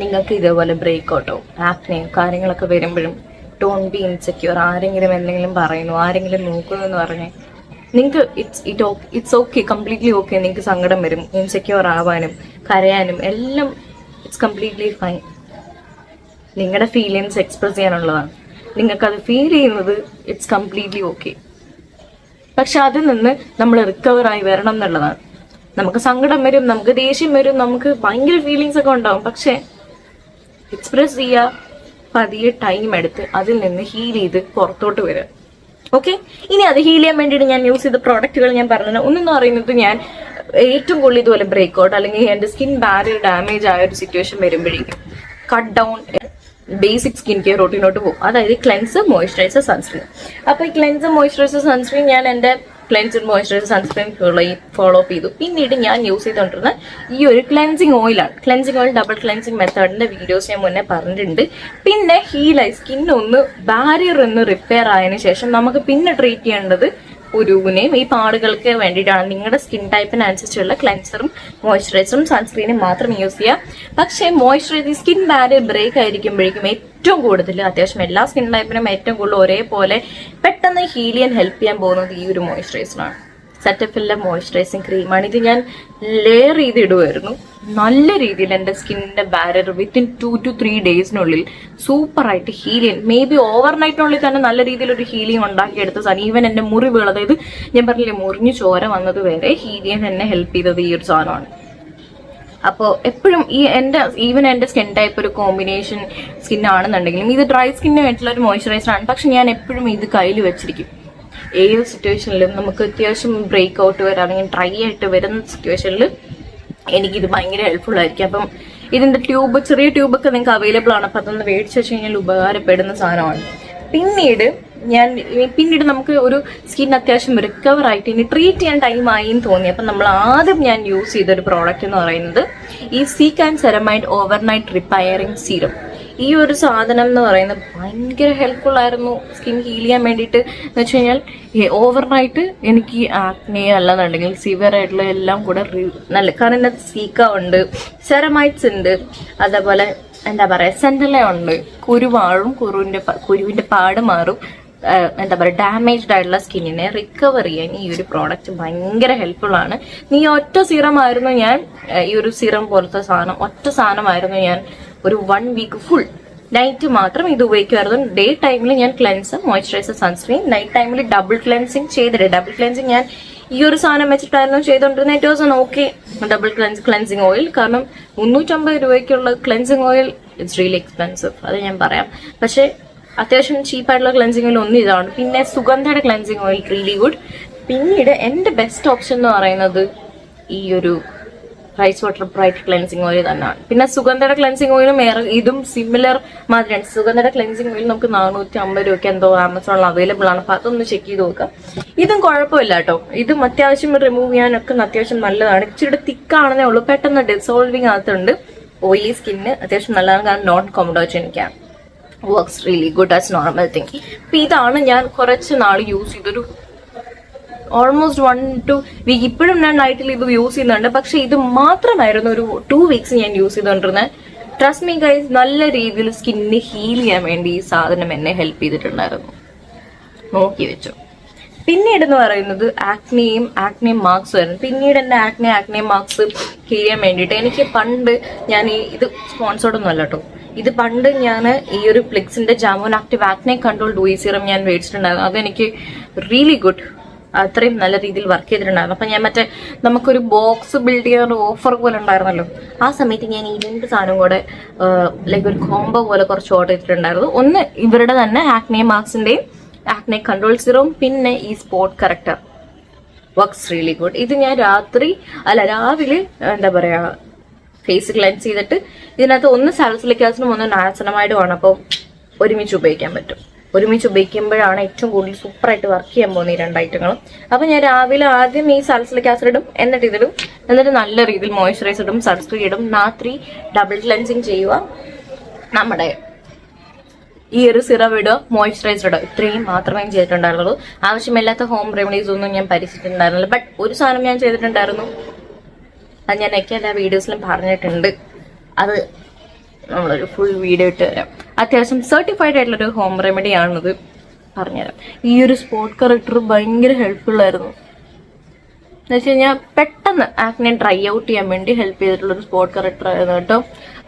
നിങ്ങൾക്ക് ഇതേപോലെ ബ്രേക്ക് ഔട്ടോ ആക്നെയോ കാര്യങ്ങളൊക്കെ വരുമ്പോഴും ഡോൺ ബി ഇൻസെക്യൂർ ആരെങ്കിലും എന്തെങ്കിലും പറയുന്നു ആരെങ്കിലും നോക്കുന്നു എന്ന് പറഞ്ഞാൽ നിങ്ങൾക്ക് it's it okay it's okay completely okay നിങ്ങൾക്ക് സങ്കടം വരും ഇൻസെക്യൂർ ആവാനും കരയാനും എല്ലാം ഇറ്റ്സ് കംപ്ലീറ്റ്ലി ഫൈൻ നിങ്ങളുടെ ഫീലിങ്സ് എക്സ്പ്രസ് ചെയ്യാനുള്ളതാണ്. നിങ്ങൾക്കത് ഫീൽ ചെയ്യുന്നത് ഇറ്റ്സ് കംപ്ലീറ്റ്ലി ഓക്കെ പക്ഷെ അതിൽ നിന്ന് നമ്മൾ റിക്കവറായി വരണം എന്നുള്ളതാണ്. നമുക്ക് സങ്കടം വരും നമുക്ക് ദേഷ്യം വരും നമുക്ക് ഭയങ്കര ഫീലിങ്സ് ഒക്കെ ഉണ്ടാവും. പക്ഷെ എക്സ്പ്രസ് ചെയ്യുക പതിയെ ടൈം എടുത്ത് അതിൽ നിന്ന് ഹീൽ ചെയ്ത് പുറത്തോട്ട് വരിക ഓക്കെ ഇനി അത് ഹീൽ ചെയ്യാൻ വേണ്ടിയിട്ട് ഞാൻ യൂസ് ചെയ്ത പ്രോഡക്റ്റുകൾ ഞാൻ പറഞ്ഞത് ഒന്നെന്ന് പറയുന്നത് ഞാൻ ഏറ്റവും കൂടുതൽ ഇതുപോലെ ബ്രേക്ക് ഔട്ട് അല്ലെങ്കിൽ എന്റെ സ്കിൻ ബാരിയർ ഡാമേജ് ആയ ഒരു സിറ്റുവേഷൻ വരുമ്പോഴേക്കും cut down basic skin care റൂട്ടീനോട്ട് പോകും. അതായത് ക്ലെൻസർ മോയ്സ്ചറൈസർ സൺസ്ക്രീൻ അപ്പോൾ ഈ ക്ലെൻസർ മോയ്സ്ചറൈസർ സൺസ്ക്രീൻ ഞാൻ എന്റെ cleanser moisturiser sunscreen follow follow up ചെയ്തു. പിന്നീട് ഞാൻ യൂസ് ചെയ്തുകൊണ്ടിരുന്ന ഈ ഒരു ക്ലെൻസിങ് ഓയിലാണ് ക്ലെൻസിങ് ഓയിൽ ഡബിൾ ക്ലെൻസിങ് മെത്തേഡിന്റെ വീഡിയോസ് ഞാൻ മുന്നേ പറഞ്ഞിട്ടുണ്ട്. പിന്നെ ഹീലായി സ്കിൻ ഒന്ന് ബാരിയർ ഒന്ന് റിപ്പയർ ആയതിനു ശേഷം നമുക്ക് പിന്നെ ട്രീറ്റ് ചെയ്യേണ്ടത് ഉരുവിനെയും ഈ പാടുകൾക്ക് വേണ്ടിയിട്ടാണ്. നിങ്ങളുടെ സ്കിൻ ടൈപ്പിനനുസരിച്ചുള്ള ക്ലെൻസറും മോയ്സ്ചറൈസറും സൺസ്ക്രീനും മാത്രം യൂസ് ചെയ്യുക പക്ഷേ മോയ്സ്ചറൈസർ സ്കിൻ ബാരിയർ ബ്രേക്ക് ആയിരിക്കുമ്പോഴേക്കും ഏറ്റവും കൂടുതൽ അത്യാവശ്യം എല്ലാ സ്കിൻ ടൈപ്പിനും ഏറ്റവും കൂടുതൽ ഒരേപോലെ പെട്ടെന്ന് ഹീൽ ചെയ്യാൻ ഹെൽപ്പ് ചെയ്യാൻ പോകുന്നത് ഈ ഒരു മോയ്സ്ചറൈസറാണ് സെറ്റഫിലെ മോയ്സ്ചറൈസിങ് ക്രീമാണ്. ഇത് ഞാൻ ലെയർ ചെയ്ത് ഇടുമായിരുന്നു നല്ല രീതിയിൽ എന്റെ സ്കിന്നിന്റെ barrier within two two three ഡേയ്സിനുള്ളിൽ സൂപ്പറായിട്ട് ഹീൽ ചെയ്യാൻ. മേ ബി ഓവർനൈറ്റിനുള്ളിൽ തന്നെ നല്ല രീതിയിൽ ഒരു ഹീലിംഗ് ഉണ്ടാക്കിയെടുത്ത സാധനം ഈവൻ എന്റെ മുറിവുകൾ അതായത് ഞാൻ പറഞ്ഞില്ലേ മുറിഞ്ഞു ചോര വന്നത് വരെ ഹീൽ ചെയ്യാൻ എന്നെ ഹെൽപ്പ് ചെയ്തത് ഈ ഒരു സാധനമാണ്. അപ്പോൾ എപ്പോഴും ഈ എന്റെ ഈവൻ എന്റെ സ്കിൻ ടൈപ്പ് ഒരു കോമ്പിനേഷൻ സ്കിൻ ആണെന്നുണ്ടെങ്കിലും ഇത് ഡ്രൈ സ്കിന്നിന് വേണ്ടിയിട്ടുള്ള ഒരു മോയ്സ്ചറൈസർ ആണ്. പക്ഷെ ഞാൻ എപ്പോഴും ഇത് കയ്യിൽ വെച്ചിരിക്കും. ഏത് സിറ്റുവേഷനിലും നമുക്ക് അത്യാവശ്യം ബ്രേക്ക് ഔട്ട് വരാം. അല്ലെങ്കിൽ ഡ്രൈ ആയിട്ട് വരുന്ന സിറ്റുവേഷനിൽ എനിക്കിത് ഭയങ്കര ഹെൽപ്ഫുൾ ആയിരിക്കും. അപ്പം ഇതിന്റെ ട്യൂബ് ചെറിയ ട്യൂബൊക്കെ നിങ്ങൾക്ക് അവൈലബിൾ ആണ്. അപ്പം അതൊന്ന് മേടിച്ച് വെച്ച് കഴിഞ്ഞാൽ ഉപകാരപ്പെടുന്ന സാധനമാണ്. പിന്നീട് ഞാൻ പിന്നീട് നമുക്ക് ഒരു സ്കിൻ അത്യാവശ്യം റിക്കവർ ആയിട്ട് ഇനി ട്രീറ്റ് ചെയ്യാൻ ടൈം ആയി എന്ന് തോന്നി. അപ്പം നമ്മൾ ആദ്യം ഞാൻ യൂസ് ചെയ്തൊരു പ്രോഡക്റ്റ് എന്ന് പറയുന്നത് ഈ cica and ceramide overnight repairing serum ഈ ഒരു സാധനം എന്ന് പറയുന്നത് ഭയങ്കര ഹെൽപ്ഫുൾ ആയിരുന്നു. സ്കിൻ ഹീൽ ചെയ്യാൻ വേണ്ടിയിട്ട്. എന്ന് വെച്ച് കഴിഞ്ഞാൽ ഓവർനൈറ്റ് എനിക്ക് ആക്നെ അല്ലെന്നുണ്ടെങ്കിൽ സിവിയർ ആയിട്ടുള്ള എല്ലാം കൂടെ നല്ല കാരണം ഇതിനകത്ത് സീക്ക ഉണ്ട് സെറമൈറ്റ്സ് ഉണ്ട് അതേപോലെ എന്താ പറയുക സെൻഡല ഉണ്ട്. കുരുവാഴും കുരുവിന്റെ കുരുവിന്റെ കുരുവിന്റെ പാട് മാറും. എന്താ പറയുക ഡാമേജ്ഡ് ആയിട്ടുള്ള സ്കിന്നിനെ റിക്കവർ ചെയ്യാൻ ഈ ഒരു പ്രോഡക്റ്റ് ഭയങ്കര ഹെൽപ്ഫുൾ ആണ്. നീ ഒറ്റ സീറം ആയിരുന്നു ഞാൻ ഈ ഒരു സീറം പോലത്തെ സാധനം ഒറ്റ സാധനമായിരുന്നു ഞാൻ ഒരു വൺ വീക്ക് ഫുൾ നൈറ്റ് മാത്രം ഇത് ഉപയോഗിക്കുമായിരുന്നു. ഡേ ടൈമിൽ ഞാൻ ക്ലെൻസർ മോയ്സ്ചറൈസർ സൺസ്ക്രീൻ നൈറ്റ് ടൈമിൽ ഡബിൾ ക്ലെൻസിങ് ചെയ്തിട്ട് ഡബിൾ ക്ലെൻസിങ് ഞാൻ ഈ ഒരു സാധനം വെച്ചിട്ടായിരുന്നു ചെയ്തുകൊണ്ടിരുന്നത് it was okay double cleanse cleansing oil കാരണം മുന്നൂറ്റമ്പത് രൂപയ്ക്കുള്ള cleansing oil it's really expensive അത് ഞാൻ പറയാം. പക്ഷേ അത്യാവശ്യം ചീപ്പായിട്ടുള്ള ക്ലെൻസിങ് ഓയിൽ ഒന്നും ഇതാണ്. പിന്നെ സുഗന്ധയുടെ ക്ലെൻസിങ് ഓയിൽ റിയലി ഗുഡ് പിന്നീട് എന്റെ ബെസ്റ്റ് ഓപ്ഷൻ എന്ന് പറയുന്നത് ഈ ഒരു rice water bright cleansing oil തന്നെയാണ്. പിന്നെ സുഗന്ധയുടെ ക്ലെൻസിങ് ഓയിലും ഇതും സിമിലർ മാതിരിയാണ്. സുഗന്ധയുടെ ക്ലെൻസിങ് ഓയിൽ നമുക്ക് നാനൂറ്റി അമ്പത് രൂപയ്ക്ക് എന്തോ ആമസോണിൽ അവൈലബിൾ ആണ്. അപ്പൊ അതൊന്ന് ചെക്ക് ചെയ്ത് നോക്കുക ഇതും കുഴപ്പമില്ല കേട്ടോ. ഇതും അത്യാവശ്യം റിമൂവ് ചെയ്യാനൊക്കെ അത്യാവശ്യം നല്ലതാണ്. ഇച്ചിരി തിക്കാണെന്നേ ഉള്ളൂ. പെട്ടെന്ന് ഡിസോൾവിങ് ആകത്തുണ്ട്. ഓയിലി സ്കിന്നിന് അത്യാവശ്യം നല്ലതാണ്. കാരണം non കോമഡോജനിക്കാണ് works really good as normal thing അപ്പൊ ഇതാണ് ഞാൻ കുറച്ച് നാൾ യൂസ് ചെയ്തൊരു ഓൾമോസ്റ്റ് വൺ ടു വീക്ക് ഇപ്പോഴും ഞാൻ നൈറ്റിൽ ഇത് യൂസ് ചെയ്യുന്നുണ്ട്. പക്ഷെ ഇത് മാത്രമായിരുന്നു ഒരു ടു വീക്സ് ഞാൻ യൂസ് ചെയ്തുകൊണ്ടിരുന്നത് ട്രസ്റ്റ് മീ ഗൈസ് നല്ല രീതിയിൽ സ്കിന്നിന് ഹീൽ ചെയ്യാൻ വേണ്ടി ഈ സാധനം എന്നെ ഹെൽപ്പ് ചെയ്തിട്ടുണ്ടായിരുന്നു. നോക്കി വെച്ചു. പിന്നീട് എന്ന് പറയുന്നത് ആക്നെയും ആക്നെയും മാർക്സ് വരുന്നു. പിന്നീട് എന്റെ ആക്നെ ആക്നെ മാർക്സ് ഹീൽ ചെയ്യാൻ വേണ്ടിയിട്ട് എനിക്ക് പണ്ട് ഞാൻ ഈ ഇത് സ്പോൺസേർഡൊന്നും അല്ല കേട്ടോ. ഇത് പണ്ട് ഞാൻ ഈ ഒരു ഫ്ലിക്സിന്റെ jamun active acne control dewy serum ഞാൻ മേടിച്ചിട്ടുണ്ടായിരുന്നു. അതെനിക്ക് റിയലി ഗുഡ് അത്രയും നല്ല രീതിയിൽ വർക്ക് ചെയ്തിട്ടുണ്ടായിരുന്നു. അപ്പം ഞാൻ മറ്റേ നമുക്കൊരു ബോക്സ് ബിൽഡ് ചെയ്യാൻ ഓഫർ പോലെ ഉണ്ടായിരുന്നല്ലോ. ആ സമയത്ത് ഞാൻ ഈ രണ്ട് സാധനം കൂടെ ലൈക്ക് ഒരു കോംബോ പോലെ കുറച്ച് ഓർഡർ ചെയ്തിട്ടുണ്ടായിരുന്നു. ഒന്ന് ഇവരുടെ തന്നെ ആക്നെ മാർക്സിന്റെയും ആക്നെ കൺട്രോൾ സീറം പിന്നെ ഈ spot corrector works really good ഇത് ഞാൻ രാത്രി അല്ല രാവിലെ എന്താ പറയുക ഫേസ് ക്ലെൻസ് ചെയ്തിട്ട് ഇതിനകത്ത് ഒന്ന് സാലസിലിക് ആസിഡും ഒന്ന് നാസനമായിട്ടുമാണ് അപ്പോൾ ഒരുമിച്ച് ഉപയോഗിക്കാൻ പറ്റും. ഒരുമിച്ച് ഉപയോഗിക്കുമ്പോഴാണ് ഏറ്റവും കൂടുതൽ സൂപ്പറായിട്ട് വർക്ക് ചെയ്യാൻ പോകുന്ന ഈ രണ്ട് ഐറ്റങ്ങളും അപ്പൊ ഞാൻ രാവിലെ ആദ്യം ഈ സാലസിലിക് ആസിഡ് ഇടും എന്നിട്ട് ഇതിടും. എന്നിട്ട് നല്ല രീതിയിൽ മോയ്സ്ചറൈസ് ഇടും സൺസ്ക്രീൻ ഇടും. രാത്രി ഡബിൾ ക്ലെൻസിങ് ചെയ്യുക. നമ്മുടെ ഈ ഒരു സിറം ഇടുക മോയ്സ്ചറൈസർ ഇടുക. ഇത്രയും മാത്രമേ ഞാൻ ചെയ്തിട്ടുണ്ടായിരുന്നുള്ളൂ. ആവശ്യമില്ലാത്ത ഹോം റെമഡീസ് ഒന്നും ഞാൻ പരിചരിച്ചിട്ടുണ്ടായിരുന്നില്ല ബട്ട് ഒരു സാധനം ഞാൻ ചെയ്തിട്ടുണ്ടായിരുന്നു. അത് ഞാൻ ഒക്കെ എല്ലാ വീഡിയോസിലും പറഞ്ഞിട്ടുണ്ട്. അത് നമ്മളൊരു ഫുൾ വീഡിയോ ഇട്ട് തരാം. അത്യാവശ്യം സർട്ടിഫൈഡ് ആയിട്ടുള്ളൊരു ഹോം റെമഡി ആണെന്നത് പറഞ്ഞുതരാം. ഈ ഒരു സ്പോട്ട് കറക്ടർ ഭയങ്കര ഹെൽപ്ഫുൾ ആയിരുന്നു. എന്ന് വെച്ച് കഴിഞ്ഞാൽ പെട്ടെന്ന് ആക്നെ ഡ്രൈ ഔട്ട് ചെയ്യാൻ വേണ്ടി ഹെൽപ്പ് ചെയ്തിട്ടുള്ള ഒരു സ്പോട്ട് കറക്ടർ ആയിരുന്നു കേട്ടോ.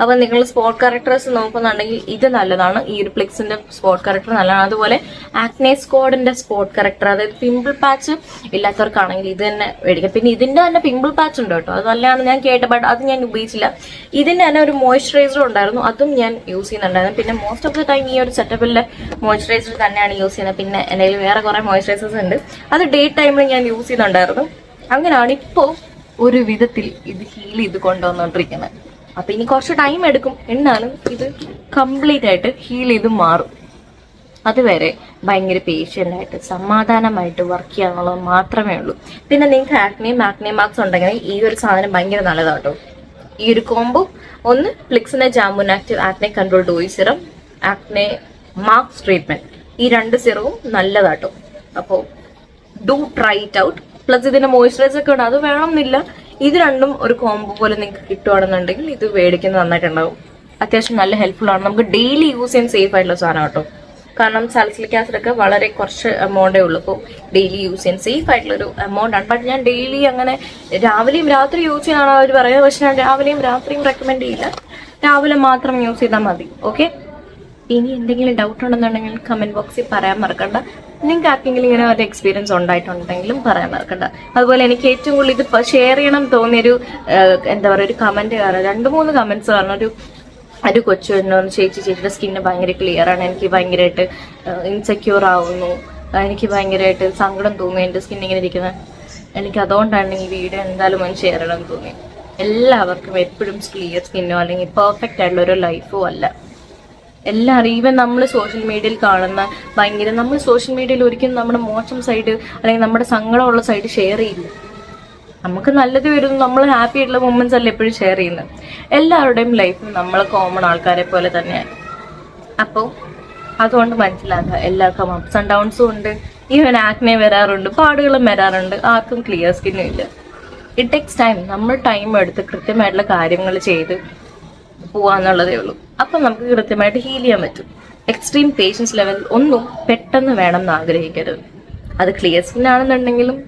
അപ്പൊ നിങ്ങൾ സ്പോട്ട് കറക്ടേഴ്സ് നോക്കുന്നുണ്ടെങ്കിൽ ഇത് നല്ലതാണ്. ഈ ഒരു പ്ലിക്സിന്റെ സ്പോട്ട് കറക്ടർ നല്ലതാണ്. അതുപോലെ ആക്നെ സ്കോഡിന്റെ സ്പോട്ട് കറക്ടർ അതായത് പിമ്പിൾ പാച്ച് ഇല്ലാത്തവർക്കാണെങ്കിൽ ഇത് തന്നെ മേടിക്കാം. പിന്നെ ഇതിന്റെ തന്നെ പിമ്പിൾ പാച്ച് ഉണ്ട് കേട്ടോ. അത് നല്ലതാണ് ഞാൻ കേട്ട ബട്ട് അത് ഞാൻ ഉപയോഗിച്ചില്ല. ഇതിന്റെ തന്നെ ഒരു മോയ്സ്ചറൈസർ ഉണ്ടായിരുന്നു. അതും ഞാൻ യൂസ് ചെയ്യുന്നുണ്ടായിരുന്നു. പിന്നെ മോസ്റ്റ് ഓഫ് ദി ടൈം ഈ ഒരു സെറ്റപ്പിലെ മോയ്സ്ചറൈസർ തന്നെയാണ് യൂസ് ചെയ്യുന്നത്. പിന്നെ എന്തെങ്കിലും വേറെ കുറെ മോയ്സ്ചറൈസേഴ്സ് ഉണ്ട്. അത് ഡേ ടൈമിൽ ഞാൻ യൂസ് ചെയ്യുന്നുണ്ടായിരുന്നു. അങ്ങനെയാണ് ഇപ്പോ ഒരു വിധത്തിൽ ഇത് ഹീൽ ചെയ്ത് കൊണ്ടുവന്നോണ്ടിരിക്കുന്നത്. അപ്പൊ ഇനി കുറച്ച് ടൈം എടുക്കും. എന്നാലും ഇത് കംപ്ലീറ്റ് ആയിട്ട് ഹീൽ ചെയ്ത് മാറും. അതുവരെ ഭയങ്കര പേഷ്യന്റ് ആയിട്ട് സമാധാനമായിട്ട് വർക്ക് ചെയ്യാനുള്ളത് മാത്രമേ ഉള്ളൂ. പിന്നെ നിങ്ങൾക്ക് ആക്നെയും ആക്നെ മാർക്സ് ഉണ്ടെങ്കിൽ ഈ ഒരു സാധനം ഭയങ്കര നല്ലതാട്ടോ. ഈ ഒരു കോംബോ ഒന്ന് ഫ്ലിക്സിനെ jamun active acne control dewy serum acne marks treatment ഈ രണ്ട് സിറവും നല്ലതാട്ടോ. അപ്പോൾ do try it out plus ഇതിന്റെ മോയ്സ്ചറൈസർ ഒക്കെ ഉണ്ട് അത് വേണമെന്നില്ല. ഇത് രണ്ടും ഒരു കോംബോ പോലെ നിങ്ങൾക്ക് കിട്ടുവാണെന്നുണ്ടെങ്കിൽ ഇത് മേടിക്കുന്നത് നന്നായിട്ടുണ്ടാവും അത്യാവശ്യം നല്ല ഹെൽപ്ഫുൾ ആണ്. നമുക്ക് ഡെയിലി യൂസ് ചെയ്യാൻ സേഫ് ആയിട്ടുള്ള സാധനം കേട്ടോ. കാരണം സൽസിലിക് ആസിഡൊക്കെ വളരെ കുറച്ച് എമൗണ്ടേ ഉള്ളൂ. അപ്പോൾ ഡെയിലി യൂസ് ചെയ്യാൻ സേഫ് ആയിട്ടുള്ളൊരു എമൗണ്ട് ആണ്. ബട്ട് ഞാൻ ഡെയിലി അങ്ങനെ രാവിലെയും രാത്രി യൂസ് ചെയ്യാനാണ് അവർ പറയുന്നത്. പക്ഷെ ഞാൻ രാവിലെയും രാത്രിയും റെക്കമെൻഡ് ചെയ്യില്ല. രാവിലെ മാത്രം യൂസ് ചെയ്താൽ മതി. ഓക്കെ ഇനി എന്തെങ്കിലും ഡൗട്ട് ഉണ്ടെന്നുണ്ടെങ്കിൽ കമന്റ് ബോക്സിൽ പറയാൻ മറക്കണ്ട. നിങ്ങൾക്ക് ആർക്കെങ്കിലും ഇങ്ങനെ ഒരു എക്സ്പീരിയൻസ് ഉണ്ടായിട്ടുണ്ടെങ്കിലും പറയാൻ മറക്കണ്ട. അതുപോലെ എനിക്ക് ഏറ്റവും കൂടുതൽ ഇത് ഷെയർ ചെയ്യണം തോന്നിയൊരു എന്താ പറയുക ഒരു കമന്റ് കാരണം രണ്ട് മൂന്ന് കമന്റ്സ് കാരണം ഒരു ഒരു കൊച്ചു എന്നോന്ന് ചേച്ചി ചേച്ചിയുടെ സ്കിന്ന് ഭയങ്കര ക്ലിയർ ആണ്. എനിക്ക് ഭയങ്കരമായിട്ട് ഇൻസെക്യൂർ ആവുന്നു. എനിക്ക് ഭയങ്കരമായിട്ട് സങ്കടം തോന്നുന്നു എന്റെ സ്കിൻ ഇങ്ങനെ ഇരിക്കുന്നത് എനിക്ക് അതുകൊണ്ടാണ് ഈ വീഡിയോ എന്തായാലും ഒന്ന് ഷെയർ ചെയ്യണം തോന്നി എല്ലാവർക്കും എപ്പോഴും ക്ലിയർ സ്കിന്നോ അല്ലെങ്കിൽ പെർഫെക്റ്റ് ആയിട്ടുള്ള ഒരു ലൈഫോ അല്ല. എല്ലാവരും ഈവൻ നമ്മൾ സോഷ്യൽ മീഡിയയിൽ കാണുന്ന ഭയങ്കര നമ്മൾ സോഷ്യൽ മീഡിയയിൽ ഒരിക്കലും നമ്മുടെ മോശം സൈഡ് അല്ലെങ്കിൽ നമ്മുടെ സങ്കടമുള്ള സൈഡ് ഷെയർ ചെയ്യില്ല. നമുക്ക് നല്ലത് വരുന്നു നമ്മൾ ഹാപ്പി ആയിട്ടുള്ള മൊമെന്റ്സ് അല്ല എപ്പോഴും ഷെയർ ചെയ്യുന്നത്. എല്ലാവരുടെയും ലൈഫ് നമ്മൾ കോമൺ ആൾക്കാരെ പോലെ തന്നെയാണ്. അപ്പോൾ അതുകൊണ്ട് മനസ്സിലാക്കുക എല്ലാവർക്കും അപ്സ് ആൻഡ് ഡൗൺസും ഉണ്ട്. ഈവൻ ആക്നെ വരാറുണ്ട് പാടുകളും വരാറുണ്ട് ആർക്കും ക്ലിയർ സ്കിന്നും ഇല്ല. ഇറ്റ് ടേക്സ് ടൈം നമ്മൾ ടൈം എടുത്ത് കൃത്യമായിട്ടുള്ള കാര്യങ്ങൾ ചെയ്ത് പോവാന്നുള്ളതേ ഉള്ളൂ. അപ്പം നമുക്ക് കൃത്യമായിട്ട് ഹീൽ ചെയ്യാൻ പറ്റും. എക്സ്ട്രീം പേഷ്യൻസ് ലെവൽ ഒന്നും പെട്ടെന്ന് വേണം എന്ന് ആഗ്രഹിക്കരുത്. അത് സ്കിൻ ആണെന്നുണ്ടെങ്കിലും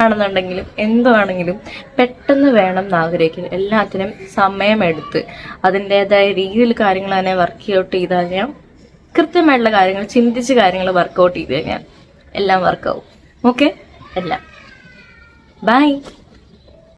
ആണെന്നുണ്ടെങ്കിലും എന്താണെങ്കിലും പെട്ടെന്ന് വേണം എന്ന് ആഗ്രഹിക്കുന്നു എല്ലാത്തിനും സമയമെടുത്ത് അതിന്റെതായ രീതിയിൽ കാര്യങ്ങൾ തന്നെ വർക്ക് ഔട്ട് ചെയ്ത് കഴിഞ്ഞാൽ കൃത്യമായിട്ടുള്ള കാര്യങ്ങൾ ചിന്തിച്ച് കാര്യങ്ങൾ വർക്കൗട്ട് ചെയ്ത് കഴിഞ്ഞാൽ എല്ലാം വർക്കാവും ഓക്കെ എല്ലാം. ബൈ